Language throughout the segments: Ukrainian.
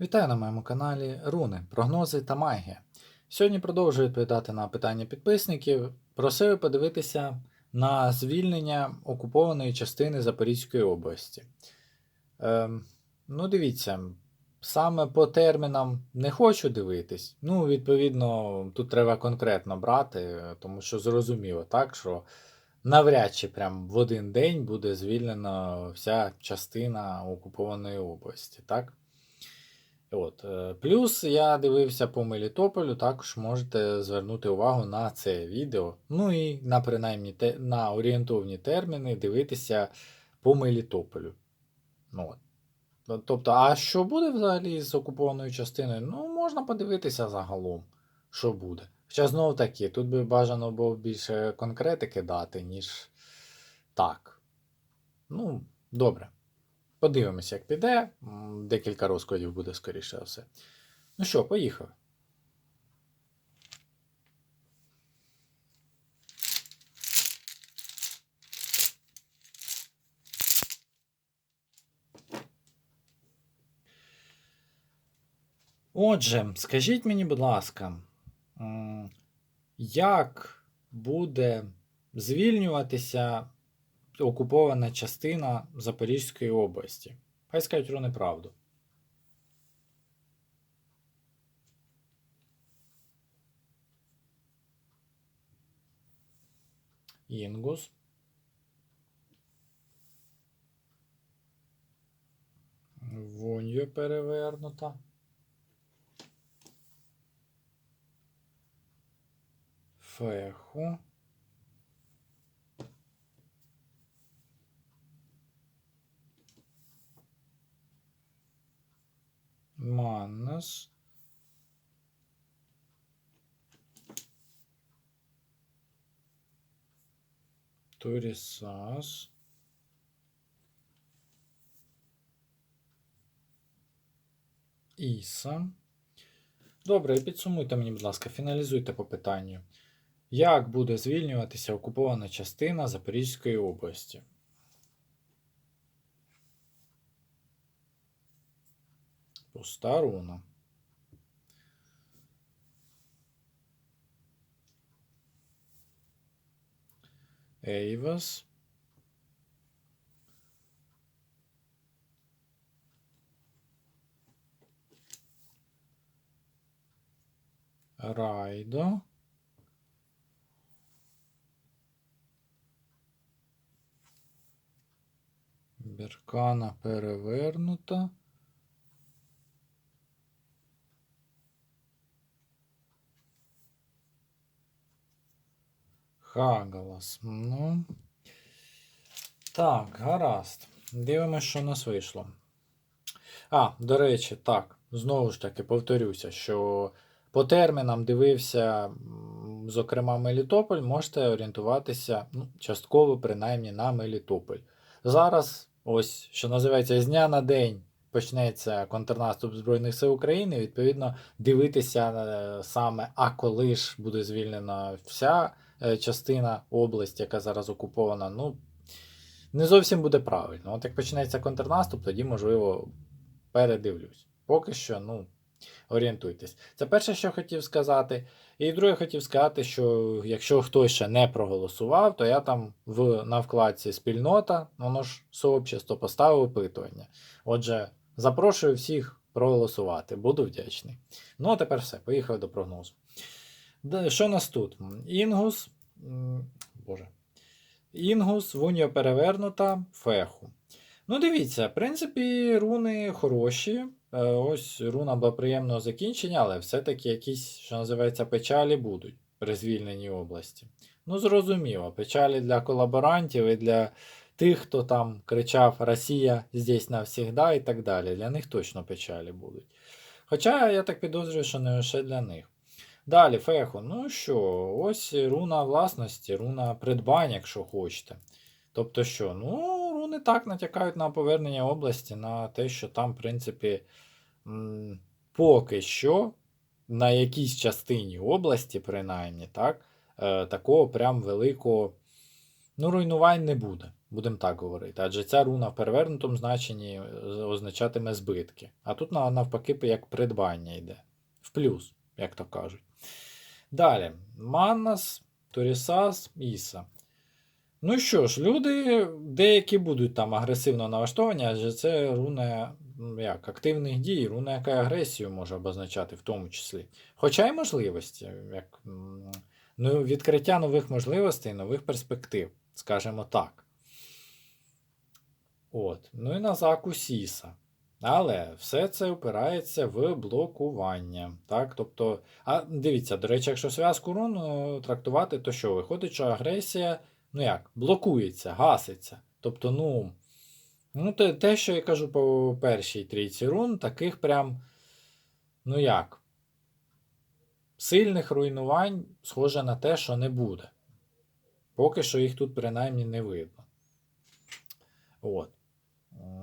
Вітаю на моєму каналі Руни, прогнози та магія. Сьогодні продовжую відповідати на питання підписників. Просив подивитися на звільнення окупованої частини Запорізької області. Ем, ну, дивіться, саме по термінам не хочу дивитись. Ну, відповідно, тут треба конкретно брати, тому що зрозуміло, так, що навряд чи прям в один день буде звільнена вся частина окупованої області, так? От. е, Плюс я дивився по Мелітополю, також можете звернути увагу на це відео. Ну і на принаймні те, на орієнтовні терміни дивитися по Мелітополю. Ну, от. Тобто, а що буде взагалі з окупованою частиною? Ну, можна подивитися загалом, що буде. Хоча знову таки, тут би бажано було більше конкретики дати, ніж так. Ну, добре. Подивимося, як піде. Декілька розкладів буде скоріше все. Ну що, поїхали. Отже, скажіть мені, будь ласка, як буде звільнюватися окупована частина Запорізької області? Хай скажуть про неправду. Інгус. Воньо перевернута. Феху. Маннас. Турісас. Іса. Добре, підсумуйте мені, будь ласка, фіналізуйте по питанню. Як буде звільнюватися окупована частина Запорізької області? Пуста руна. Ейвас. Райдо. Беркана перевернута. Хагалас. Ну. Так, гаразд. Дивимося, що у нас вийшло. А, до речі, так, знову ж таки повторюся, що по термінам дивився, зокрема, Мелітополь, можете орієнтуватися ну, частково, принаймні, на Мелітополь. Зараз, ось, що називається, з дня на день почнеться контрнаступ Збройних сил України. Відповідно, дивитися е, саме, а коли ж буде звільнена вся частина області, яка зараз окупована, ну, не зовсім буде правильно. От як почнеться контрнаступ, тоді, можливо, передивлюсь. Поки що, ну, орієнтуйтесь. Це перше, що хотів сказати. І друге, хотів сказати, що якщо хтось ще не проголосував, то я там в, на вкладці спільнота, воно ж сообщество, поставив опитування. Отже, запрошую всіх проголосувати, буду вдячний. Ну, а тепер все, поїхав до прогнозу. Що у нас тут? Інгус. Боже. Інгус, Вуньо перевернута, феху. Ну, дивіться, в принципі, руни хороші. Е, Ось руна благоприємного закінчення, але все-таки якісь, що називається, печалі будуть при звільненій області. Ну, зрозуміло, печалі для колаборантів і для тих, хто там кричав Росія здесь навсігда і так далі. Для них точно печалі будуть. Хоча я так підозрюю, що не лише для них. Далі, феху. Ну що, ось руна власності, руна придбання, якщо хочете. Тобто що? Ну, руни так натякають на повернення області, на те, що там, в принципі, поки що на якійсь частині області, принаймні, так, е, такого прям великого ну, руйнувань не буде. Будемо так говорити. Адже ця руна в перевернутому значенні е, означатиме збитки. А тут навпаки як придбання йде. В плюс, як то кажуть. Далі. Маннас, Торісас, Іса. Ну що ж, люди деякі будуть там агресивно налаштовані, адже це руна як, активних дій, руна, яка агресію може обозначати в тому числі. Хоча й можливості, як ну, відкриття нових можливостей, нових перспектив, скажімо так. От. Ну і на заку Сіса. Але все це опирається в блокування. Так? Тобто, а дивіться, до речі, якщо зв'язку рун е, трактувати, то що? Виходить, що агресія, ну як, блокується, гаситься. Тобто, ну, ну те, те, що я кажу по першій трійці рун, таких прям, ну як, сильних руйнувань схоже на те, що не буде. Поки що їх тут принаймні не видно. От.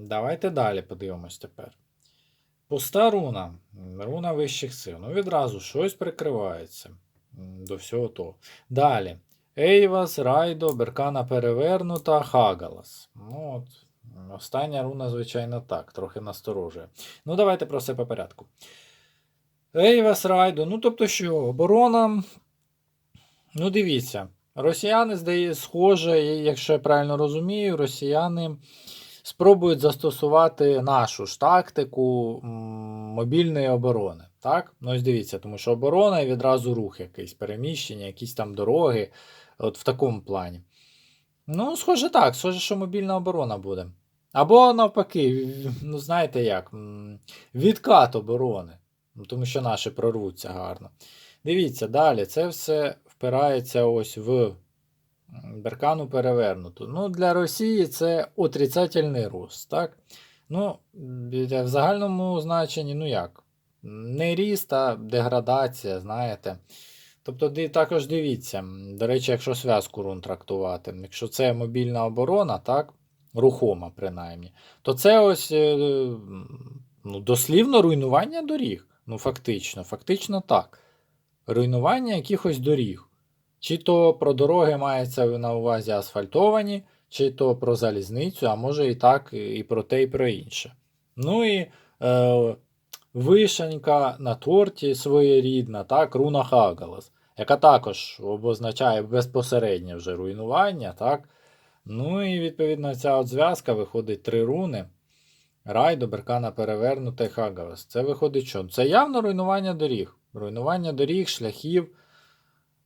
Давайте далі подивимось тепер. Пуста руна. Руна вищих сил. Ну, відразу щось прикривається до всього того. Далі. Ейвас, Райдо, Беркана перевернута, Хагалас. Ну, от. Остання руна, звичайно, так, трохи насторожує. Ну, давайте про все по порядку. Ейвас, Райдо. Ну, тобто що, оборона. Ну, дивіться. Росіяни, здається, схоже, якщо я правильно розумію, росіяни спробують застосувати нашу ж тактику мобільної оборони. Так? Ну, ось дивіться, тому що оборона і відразу рух якийсь, переміщення, якісь там дороги, от в такому плані. Ну, схоже так, схоже, що мобільна оборона буде. Або навпаки, ну знаєте як, відкат оборони. Ну, Тому що наші прорвуться гарно. Дивіться, далі, це все впирається ось в беркану перевернуту. Ну, для Росії це отрицательний рост, так? Ну, в загальному значенні, ну як? Не ріст, а деградація, знаєте. Тобто, також дивіться, до речі, якщо зв'язку рун трактувати, якщо це мобільна оборона, так, рухома принаймні, то це ось е, ну, дослівно руйнування доріг. Ну, фактично, фактично так. Руйнування якихось доріг. Чи то про дороги мається на увазі асфальтовані, чи то про залізницю, а може і так, і про те, і про інше. Ну і е, вишенька на торті своєрідна, так, руна Хагалас, яка також обозначає безпосереднє вже руйнування, так. Ну і відповідно ця от зв'язка виходить три руни. Райдо, Беркана перевернута і Хагалас. Це виходить що? Це явно руйнування доріг. Руйнування доріг, шляхів.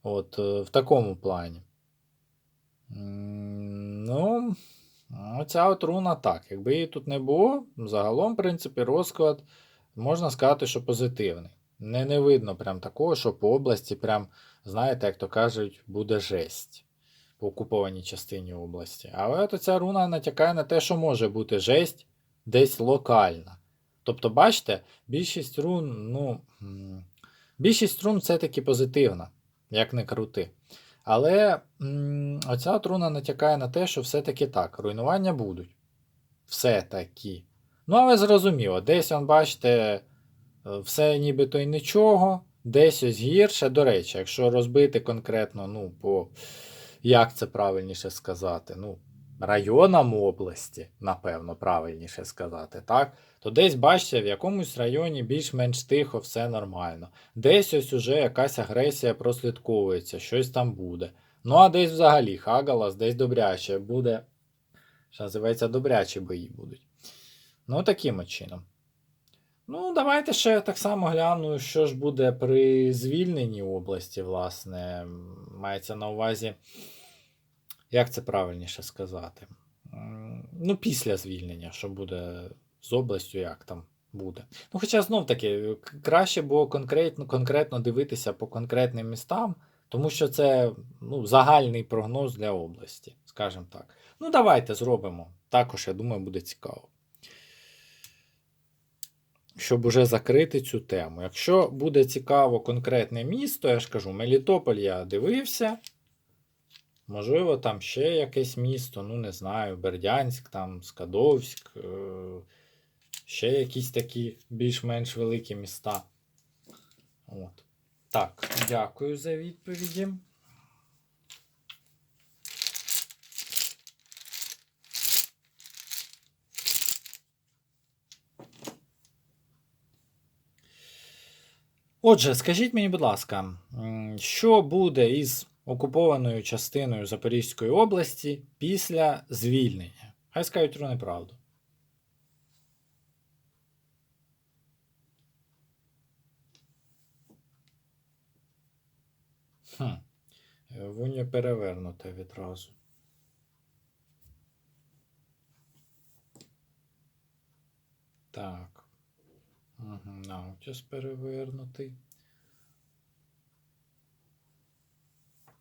От е, в такому плані. Ну, оця от руна так. Якби її тут не було, загалом, в принципі, розклад можна сказати, що позитивний. Не, не видно прям такого, що по області, прям, знаєте, як то кажуть, буде жесть по окупованій частині області. Але от ця руна натякає на те, що може бути жесть десь локальна. Тобто, бачите, більшість рун, ну, більшість рун все-таки позитивна, як не крути. Але м, оця от руна натякає на те, що все-таки так, руйнування будуть. Все-таки. Ну, але зрозуміло, десь, он, бачите, е, все нібито й нічого, десь ось гірше. До речі, якщо розбити конкретно, ну, по, як це правильніше сказати, ну, районам області, напевно, правильніше сказати, так? То десь, бачите, в якомусь районі більш-менш тихо, все нормально. Десь ось уже якась агресія прослідковується, щось там буде. Ну, а десь взагалі Хагалас, десь добряче буде. Що називається, добрячі бої будуть. Ну, таким чином. Ну, давайте ще так само гляну, що ж буде при звільненні області, власне. Мається на увазі, як це правильніше сказати? Ну, після звільнення, що буде з областю, як там буде. Ну, хоча знов таки, краще було конкретно, конкретно дивитися по конкретним містам, тому що це ну, загальний прогноз для області, скажімо так. Ну, давайте зробимо. Також, я думаю, буде цікаво. Щоб уже закрити цю тему. Якщо буде цікаво конкретне місто, я ж кажу, Мелітополь я дивився. Можливо, там ще якесь місто, ну не знаю, Бердянськ, там Скадовськ, е, ще якісь такі більш-менш великі міста. От. Так, дякую за відповіді. Отже, скажіть мені, будь ласка, що буде із окупованою частиною Запорізької області після звільнення? Хай скажуть про неправду. Хм. Воно перевернуте відразу. Так. Угу, наутіс перевернутий.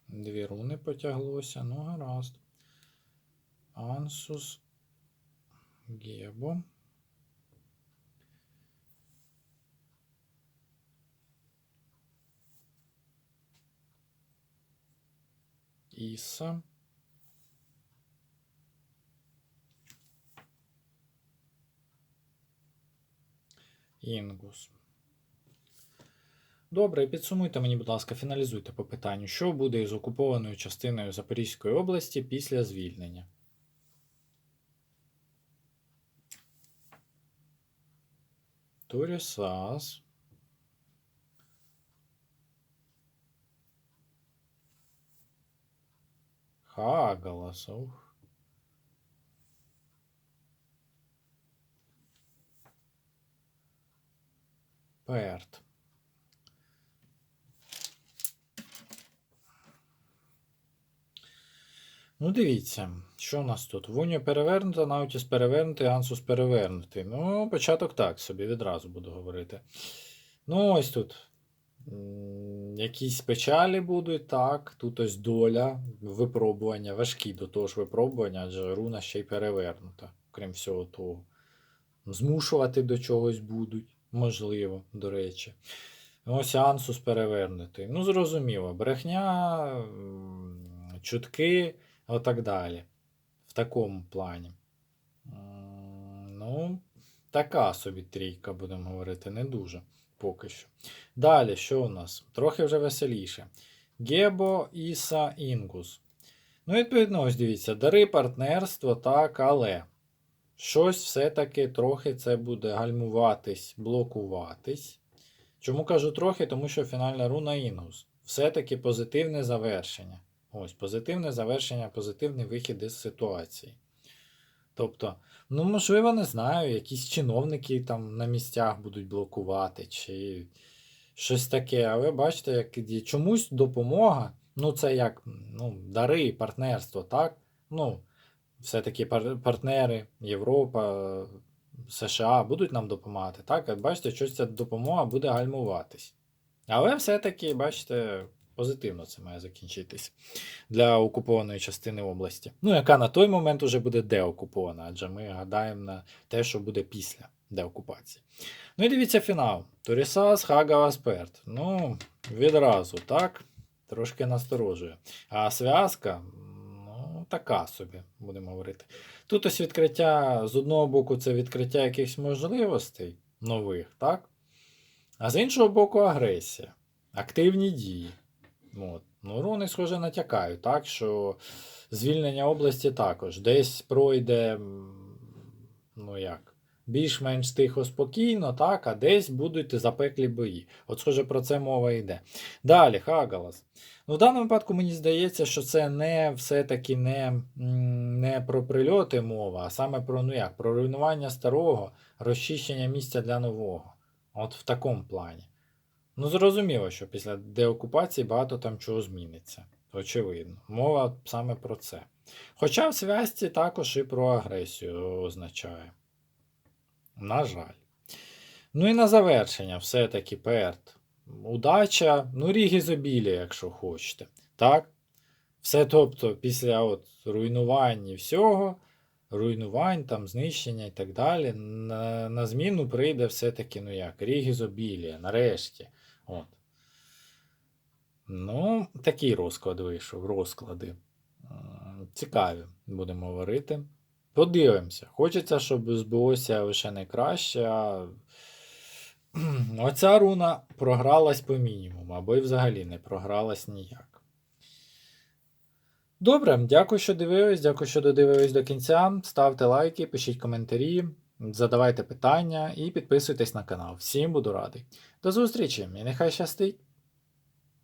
Дві руни потяглося, ну гаразд. Ансус Гебо. Іса. Інгус. Добре, підсумуйте мені, будь ласка, фіналізуйте по питанню, що буде із окупованою частиною Запорізької області після звільнення. Турісас. Хагалас. Ух. Перт. Ну, дивіться, що у нас тут? Вуньо перевернута, Наутіс перевернутий, Ансус перевернутий. Ну, початок так собі, відразу буду говорити. Ну, ось тут. Якісь печалі будуть, так. Тут ось доля, випробування, важкі до того ж випробування, адже руна ще й перевернута, крім всього того. Змушувати до чогось будуть, можливо, до речі. Ось Ансус перевернутий. Ну, зрозуміло, брехня, м, чутки, отак далі. В такому плані. Ну, така собі трійка, будемо говорити, не дуже поки що. Далі, що у нас? Трохи вже веселіше. Гебо, Іса, Інгус. Ну, відповідно, ось дивіться, дари партнерство, так, але щось все-таки трохи це буде гальмуватись, блокуватись. Чому кажу трохи? Тому що фінальна руна Інгус. Все-таки позитивне завершення. Ось, позитивне завершення, позитивний вихід із ситуації. Тобто, ну, можливо, не знаю, якісь чиновники там на місцях будуть блокувати, чи щось таке. Але бачите, як чомусь допомога, ну, це як ну, дари, партнерство, так? Ну, все-таки партнери, Європа, США будуть нам допомагати, так? Бачите, щось ця допомога буде гальмуватись. Але все-таки, бачите, позитивно це має закінчитись для окупованої частини області. Ну, яка на той момент уже буде деокупована, адже ми гадаємо на те, що буде після деокупації. Ну і дивіться фінал. Турісас, Хага, Асперт. Ну, відразу, так? Трошки насторожує. А зв'язка, ну, така собі, будемо говорити. Тут ось відкриття, з одного боку, це відкриття якихось можливостей нових, так? А з іншого боку, агресія, активні дії. От. Ну, руни, схоже, натякають, так, що звільнення області також десь пройде, ну як, більш-менш тихо, спокійно, так, а десь будуть запеклі бої. От, схоже, про це мова йде. Далі, Хагалас. Ну, в даному випадку мені здається, що це не все-таки не, не про прильоти мова, а саме про, ну як, про руйнування старого, розчищення місця для нового. От в такому плані. Ну, зрозуміло, що після деокупації багато там чого зміниться. Очевидно. Мова саме про це. Хоча в зв'язці також і про агресію означає. На жаль. Ну і на завершення, все-таки перт. Удача, ну, ріг ізобілія, якщо хочете. Так? Все, тобто, після от руйнувань і всього, руйнувань, там, знищення і так далі, на, на зміну прийде все-таки, ну як, ріг ізобілія, нарешті. От. Ну, такий розклад вийшов, розклади. Цікаві, будемо говорити. Подивимося. Хочеться, щоб збулося лише найкраще, а оця руна програлась по мінімуму, або й взагалі не програлась ніяк. Добре, дякую, що дивились, дякую, що додивились до кінця. Ставте лайки, пишіть коментарі. Задавайте питання і підписуйтесь на канал. Всім буду радий. До зустрічі і нехай щастить!